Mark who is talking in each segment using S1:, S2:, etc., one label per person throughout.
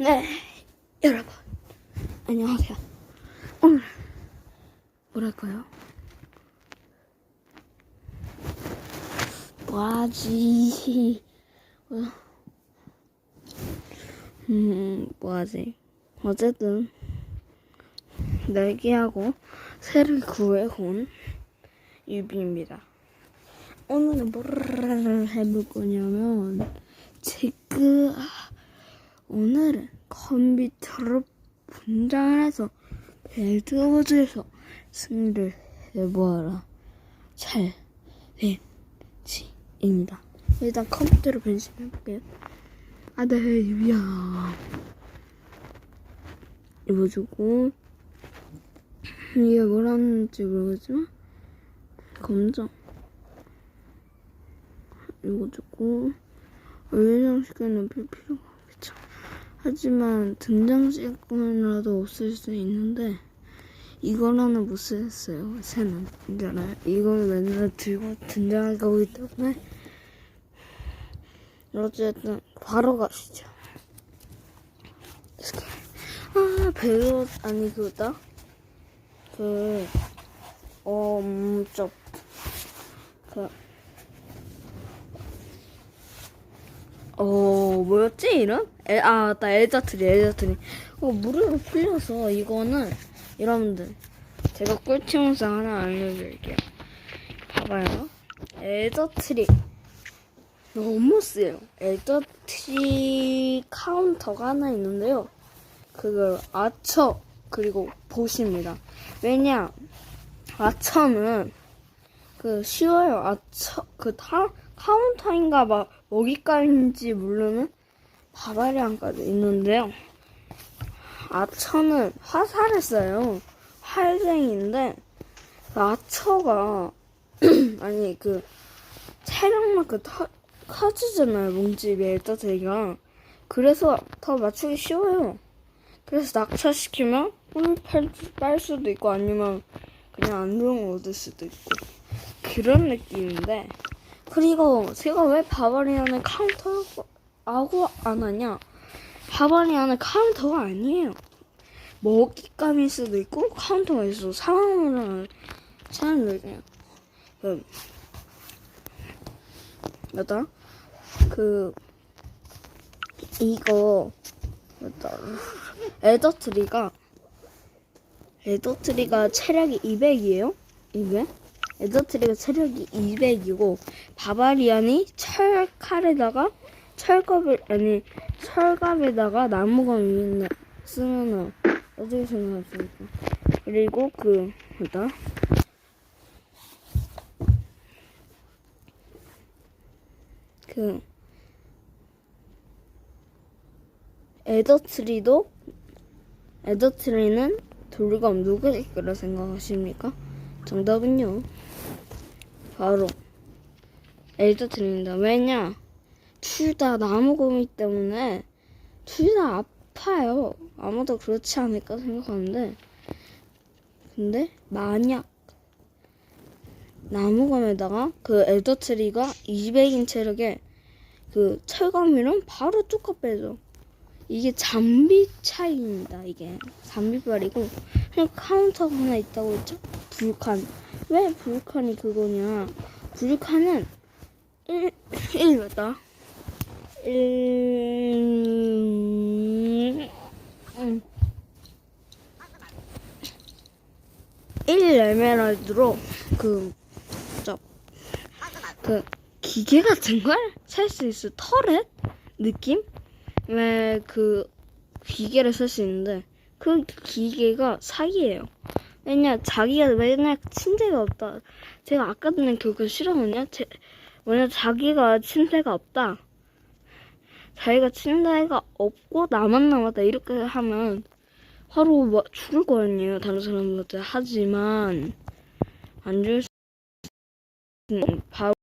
S1: 네, 여러분 안녕하세요. 오늘 뭐랄까요? 뭐하지? 뭐, 음, 뭐하지? 어쨌든 내기하고 새를 구해온 유비입니다. 오늘은 뭐를 해볼 거냐면 지금 오늘은 컴퓨터로 분장을 해서 벨트워즈에서 승리를 해보아라 챌린지입니다. 일단 컴퓨터로 변신해볼게요. 아, 네, 유비야. 입어주고 이게 뭐라는지 모르겠지만 검정 읽어주고 외장시계는 필 필요가. 하지만 등장시간이라도 없을 수 있는데 이거라는 못 쓰겠어요. 새는 있잖아요. 이걸 맨날 들고 등장하고 있기 때문에 어쨌든 바로 가시죠. 아 배우 아니 그거다 그 어, 좀, 어, 뭐였지, 이름? 에, 아, 맞다, 엘자트리, 엘자트리. 어, 무릎을 풀려서, 이거는, 여러분들, 제가 꿀팁 영상 하나 알려드릴게요. 봐봐요. 엘자트리. 너무 세요. 엘자트리 카운터가 하나 있는데요. 그걸 아처, 그리고 보십니다. 왜냐, 아처는, 그, 쉬워요. 아처, 그, 타, 카운터인가 막, 먹잇감인지 모르는 바바리안까지 있는데요. 아처는 화살을 써요. 활쟁인데, 그 아처가, 아니, 그, 체력만큼 터, 커지잖아요. 몸집이 엘자트리가. 그래서 더 맞추기 쉬워요. 그래서 낙차시키면 꿀빨 빨 수도 있고 아니면 그냥 안정을 얻을 수도 있고 그런 느낌인데 그리고 제가 왜 바바리안을 카운터하고 안 하냐 바바리안은 카운터가 아니에요 먹잇감일 수도 있고 카운터가 있어 상황을 사람들 그냥 그 맞다 그 이거 맞다 에더트리가 에더트리가 체력이 200이에요. 200? 에더트리가 체력이 200이고 바바리안이 철칼에다가 철갑을 아니 철갑에다가 나무검 위에 쓰면은 어떻게 생각하십니까? 그리고 그 뭐다? 그 에더트리도 에더트리는 돌검 누구일 거라 생각하십니까? 정답은요. 바로 에더트리입니다. 왜냐? 둘 다 나무검이기 때문에 둘 다 아파요. 아마도 그렇지 않을까 생각하는데 근데 만약 나무검에다가 그 에더트리가 200인 체력에 그 철검이면 바로 뚜껑 빼죠. 이게 장비 차이입니다. 이게 장비빨이고 그냥 카운터가 하나 있다고 했죠. 불칸 왜 불칸이 그거냐? 불칸은 1, 1 맞다. 1 음. 1 에메랄드로 그, 저, 그, 기계 같은 걸 살 수 있어. 터렛? 느낌? 왜그 기계를 쓸 수 있는데 그 기계가 사기예요. 왜냐 자기가 맨날 침대가 없다. 제가 아까 듣는 그거? 제, 왜냐 자기가 침대가 없다. 자기가 침대가 없고 나만 남았다 이렇게 하면 바로 뭐 죽을 거 아니에요 다른 사람한테 하지만 안 죽을 수 바로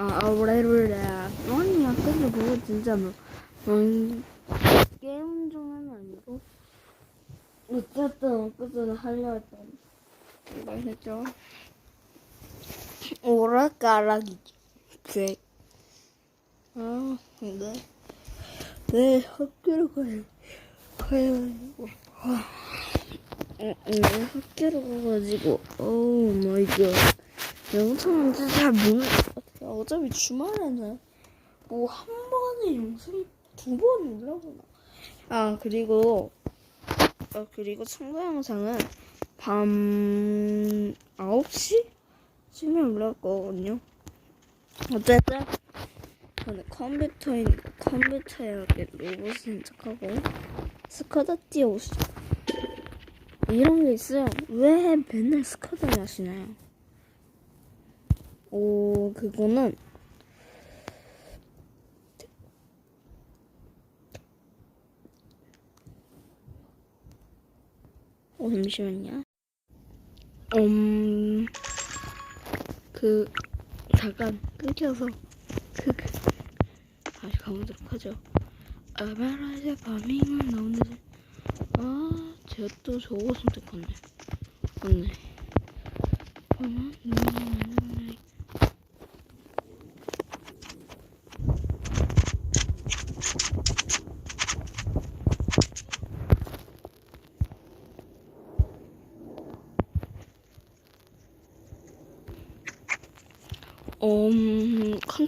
S1: 아, 아우레르레. 아니, 아까 전 그거 진짜 뭐, 음, 게임 중에는 아니고. 어쨌든, 그전에 하려 했던, 이걸 했죠. 오락가락이지. 그, 아, 근데, 내 학교로 가야, 가야가지고. 아, 응, 응, 학교로 가가지고, 오 마이 갓. 영상은 진짜 잘 모르는 것 같아요. 어차피 주말에는 뭐 한 번에 영상 두번 올라오나. 아 그리고 아 그리고 참고 영상은 밤 9시쯤에 올라올 거거든요. 어쨌든 저는 컴퓨터이니까 컴퓨터에 로봇인 척하고 스카다 띄워오시죠. 이런 게 있어요. 왜 맨날 스카다를 하시나요? 오, 그거는 어, 잠시만요. 음, 그, 잠깐 끊겨서, 그, 그, 다시 가보도록 하죠. 아마라제 파밍은 나오는데, 아, 제가 또 저거 선택했네. 맞네. 어머, 음, 음,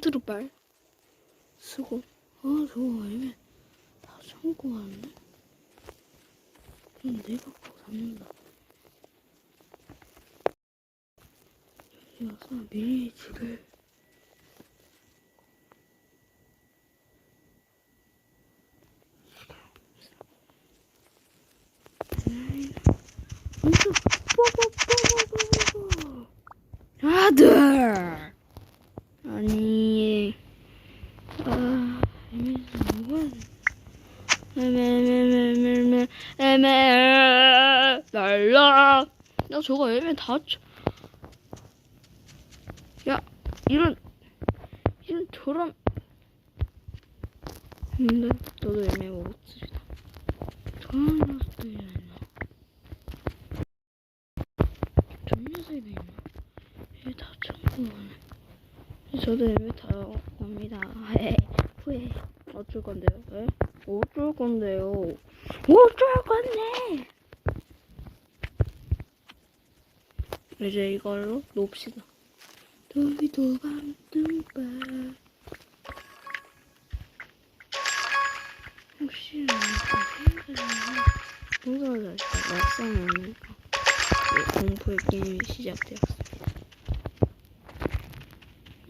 S1: 컨트롤 쓰고, 아, 저거 아니면 다 참고 왔네? 그럼 내가 꼭 잡는다. 여기 와서 미리 집을 엄청 뽀뽀뽀뽀뽀뽀 아들 아니 아 날라 야 저거 에메 다 쳐. 야 이런 이런 저런. 근데 너도 에메 먹었지 저런 녀석들이 있나 저 녀석이 있나 얘다 참고 하네. 저도 에메 다 겁니다 후회 어쩔 건데요? 에? 어쩔 건데요? 어쩔 건데? 이제 이걸로 놉시다. 도비도밤 뜸바 혹시 생각을 하니까 막상 하니까 공포의 게임이 시작되었어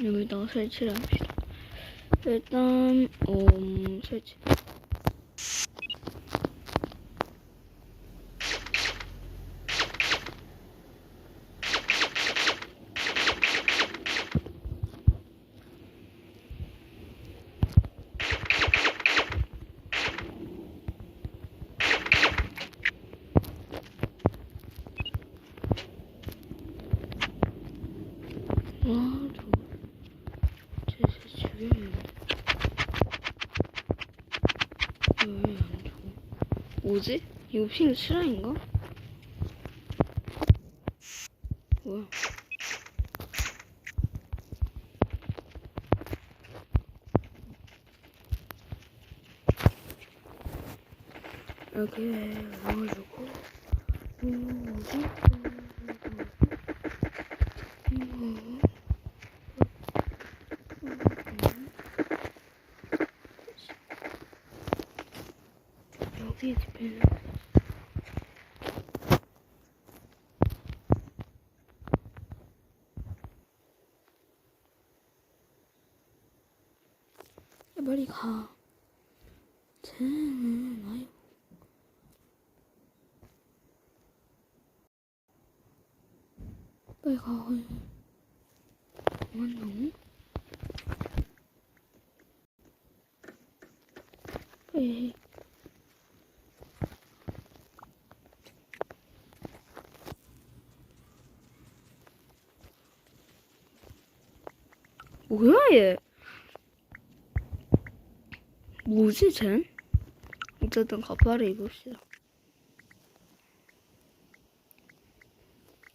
S1: 여기다가 설치를 합시다 일단 음 설치 와, 저거. 제 죽여야겠네. 왜안 죽어? 뭐지? 이거 핑 실화인가? 뭐야? 여기에 넣어주고, 넣어주고, 넣어주고. 여기에 집에는 빨리 가. 쟤는 아유. 빨리 가. 뭐한다고? 빨리 해. 뭐야 얘? 뭐지 쟨? 어쨌든 가파를 입읍시다.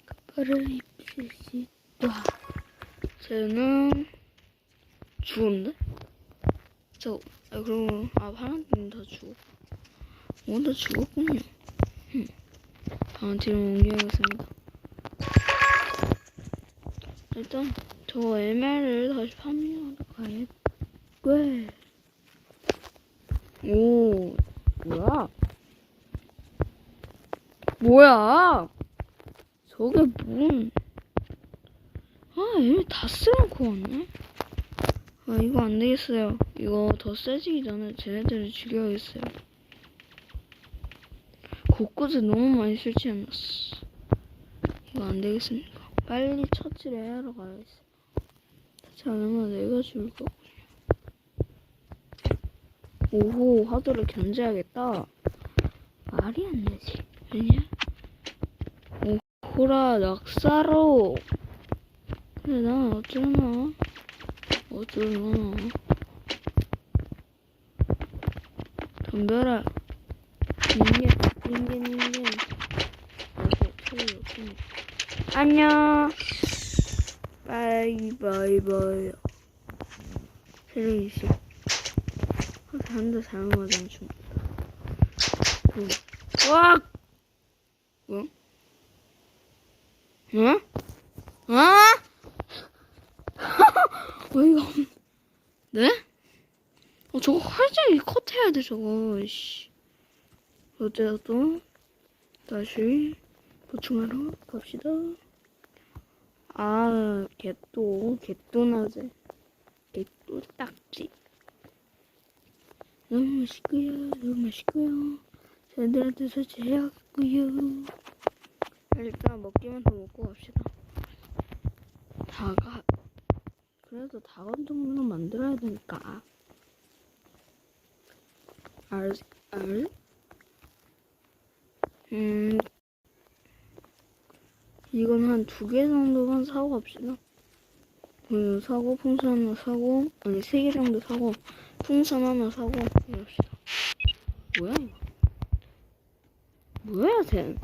S1: 가파를 입읍시다. 쟤는 죽었네? 저, 아, 그럼, 아, 파란팀 다 죽었고. 어, 다 죽었군요. 흠. 다음 팀을 옮겨야겠습니다. 일단, 저 ML을 다시 파밍하러 가야겠. 오, 뭐야? 뭐야? 저게 뭔? 아, 얘다 쓰놓고 왔네? 아, 이거 안 되겠어요. 이거 더 세지기 전에 쟤네들을 죽여야겠어요. 곳곳에 너무 많이 설치 해놨어. 이거 안 되겠습니까? 빨리 처치를 해하러 가야겠어. 대체 않으면 내가 죽을 거고. 오호, 화도를 견제하겠다. 말이 안 되지. 왜냐? 오호라, 낙사로. 근데 난 어쩌나? 어쩌나? 덤벼라. 어제 소리 없으니. 안녕. 바이바이바이. 세레이씨. 한대 맞으면 죽. 와! 뭐? 응? 아? 어이가 없 네? 어, 저거 활짝이 컷해야 돼, 저거, 씨. 어쨌든, 다시, 보충하러 갑시다. 아, 개또, 개또 나제. 개또 딱지. 너무 맛있고요, 너무 맛있고요. 쟤들한테 설치해야겠고요. 일단 먹기만 더 먹고 갑시다. 다가 그래도 다건 정도는 만들어야 되니까. 알, 알? 음, 이건 한 두 개 정도만 사고 갑시다. 그 사고, 풍선 사고, 아니 세 개 정도 사고, 풍선 하나 사고, 이럽시다. 뭐야 이거? 뭐야 쟤?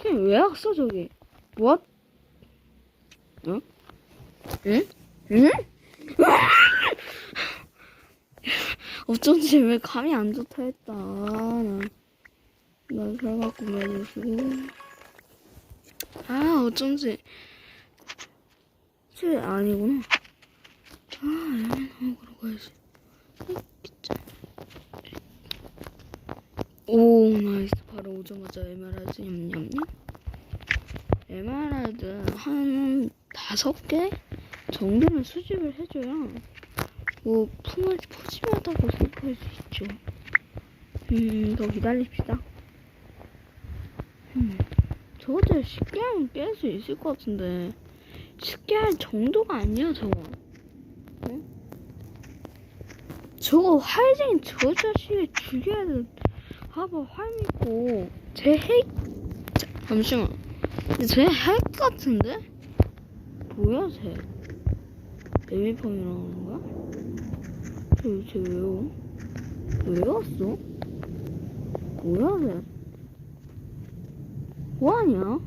S1: 그냥 왜 왔어 저기? 뭐? 응? 응? 응? 어쩐지 왜 감이 안 좋다 했다. 난, 갖고 가지고. 아, 어쩐지. 쟤 아니구나. 아, 애매한 먹으러 가야지. 오, 나이스. 바로 오자마자 에메랄드 냠냠냠. 에메랄드 한 다섯 개 정도는 수집을 해줘야 뭐 풍을 푸짐하다고 생각할 수 있죠. 음, 더 기다립시다. 음, 저것들 쉽게 하면 깰 수 있을 것 같은데 쉽게 할 정도가 아니야 저거. 응? 저거 활쟁이 저 자식을 죽여야 돼. 봐봐 활 믿고 제 핵. 자, 잠시만. 근데 쟤핵 같은데? 뭐야 쟤? 에미펌이라는 거야? 쟤, 쟤 왜요? 왜 왔어? 뭐야 쟤? 뭐하냐?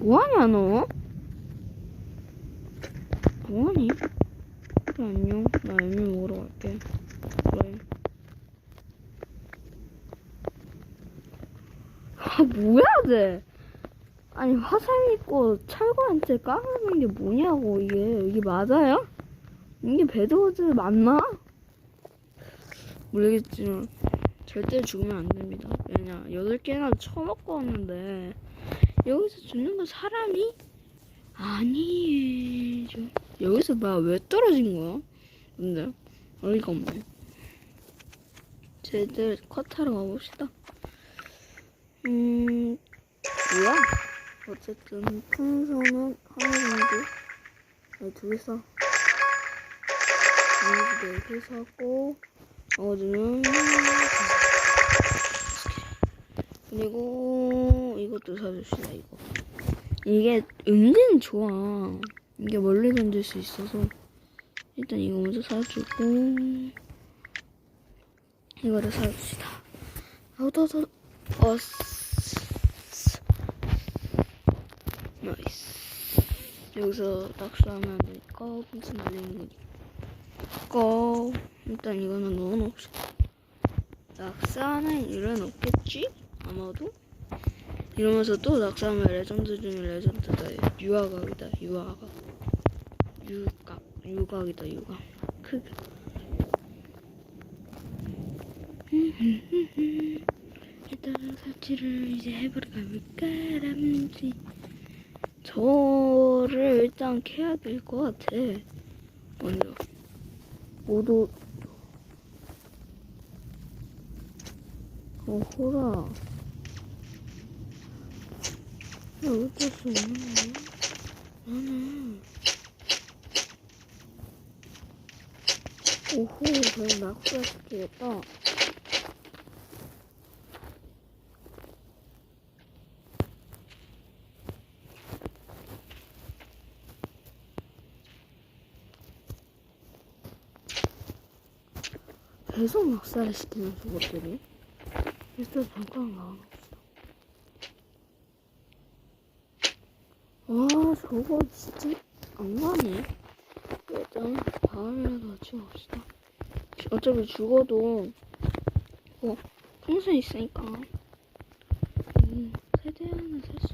S1: 뭐하냐 너? 뭐하니? 안녕 나 에미 먹으러 갈게. 그래. 아 뭐야 쟤? 아니 화살 입고 철거한테 까부는 게 뭐냐고 이게. 이게 맞아요? 이게 배드워즈 맞나? 모르겠지만 절대 죽으면 안 됩니다. 왜냐 여덟 개나 처먹고 왔는데 여기서 죽는 건 사람이 아니죠. 여기서 나왜 떨어진 거야? 근데 어이가 없네. 쟤들 컷하러 가봅시다. 음 뭐야? 어쨌든 풍선은 하나 정도 아니 두개 사. 나머지 네개 사고 나머지는 그리고 이것도 사줍시다 이거 이게 은근 좋아 이게 멀리 던질 수 있어서 일단 이거 먼저 사주고 이거를 사줍시다. 아우더더 어스 나이스. 여기서 낙서하면 되니까 분수 날리는 거니까 일단 이거는 넣어놓읍시다. 낙서하는 일은 없겠지? 아마도? 이러면서 또 낙서하면 레전드 중에 레전드다. 유화각이다. 유화각. 유각. 유각이다. 유각. 크게. 일단 설치를 이제 해보러 가볼까? 람지. 저를 일단 캐야 될 것 같아. 먼저. 모두. 어호라. 야, 어쩔 수 없네. 나는. 오호, 그냥 낙서시키겠다. 계속 낙사를 시키는 저것들이. 일단 잠깐 나와봅시다. 아, 저거 진짜 안 가네. 일단 다음이라도 같이 갑시다. 어차피 죽어도 뭐 풍선 있으니까 음, 세대는 살수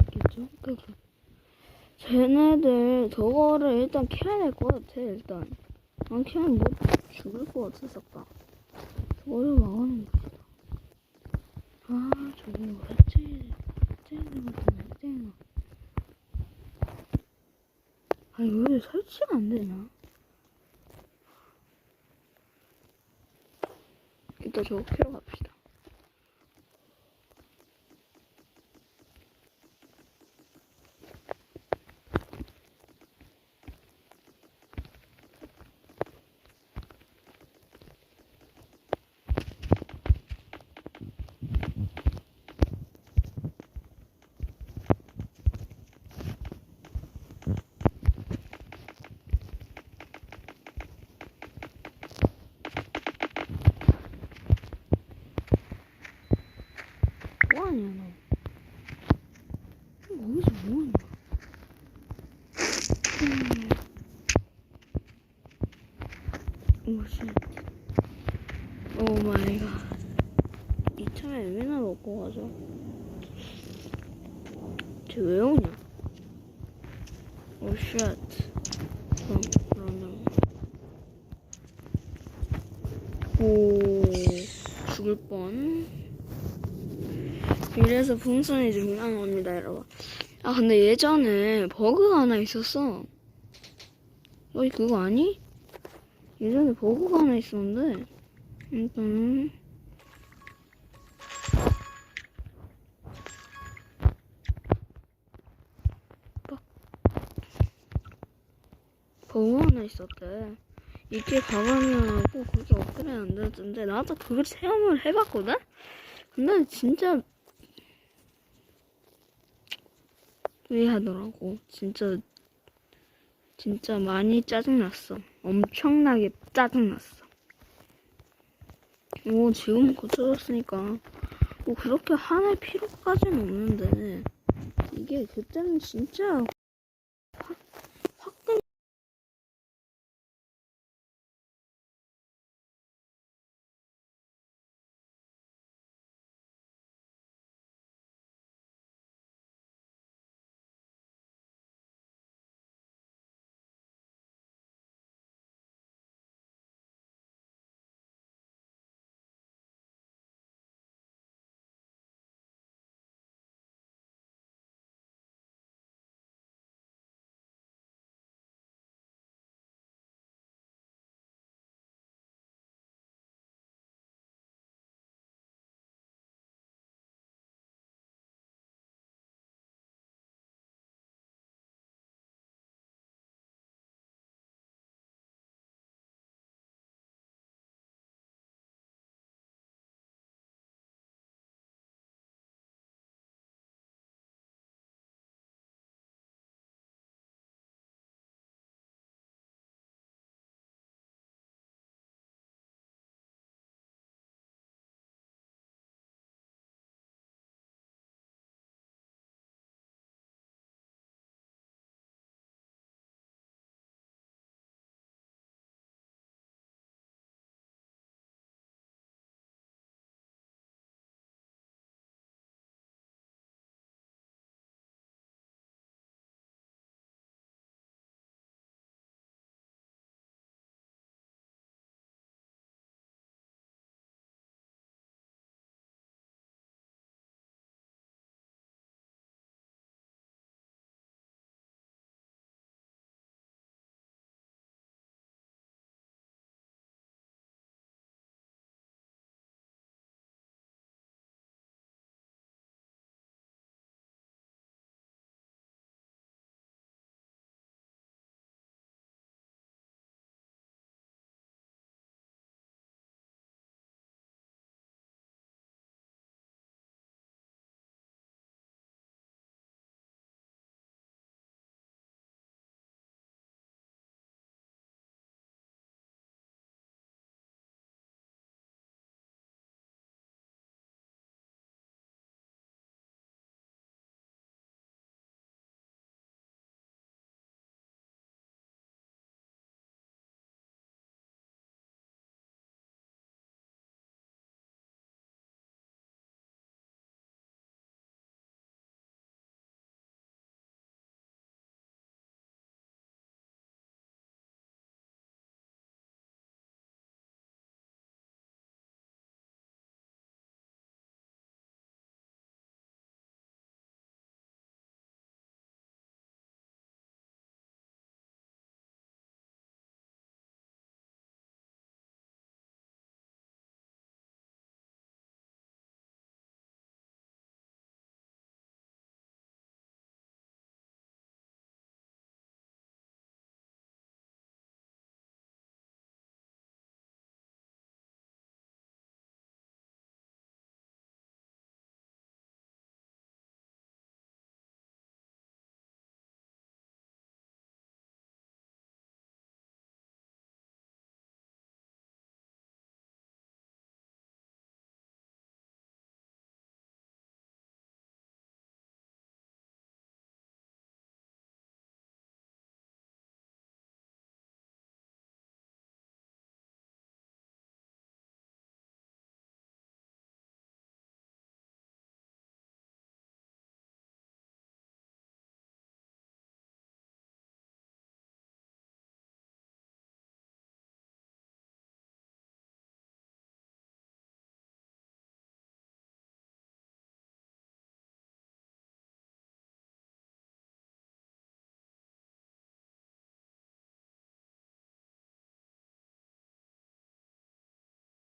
S1: 있겠죠. 그러니까 쟤네들 저거를 일단 캐야 될 것 같아. 일단 안 캐면 뭐 죽을 것 같아 싹 다. 저거를 막아내는 것이다. 아 저거 해체 해체는 것같네 해체는. 아니 왜 설치가 안 되나? 일단 저거 캐러 갑시다. 뭐하냐 너? 거기서 뭐하냐? 오 쉣. 오 마이 갓. 이참에 맨날 먹고 가자. 쟤왜 오냐? 오 쉣. 그럼 그러면 오 죽을 뻔. 이래서 풍선이 중요한 겁니다, 여러분. 아, 근데 예전에 버그가 하나 있었어. 어이, 그거 아니? 예전에 버그가 하나 있었는데, 일단은. 빡. 버그 하나 있었대. 이게 가방이라고 그게 업그레이드 안 되던데, 나도 그걸 체험을 해봤거든? 근데 진짜 왜 하더라고. 진짜 진짜 많이 짜증났어. 엄청나게 짜증났어. 오 지금 고쳐졌으니까 뭐 그렇게 화낼 필요까지는 없는데 이게 그때는 진짜 확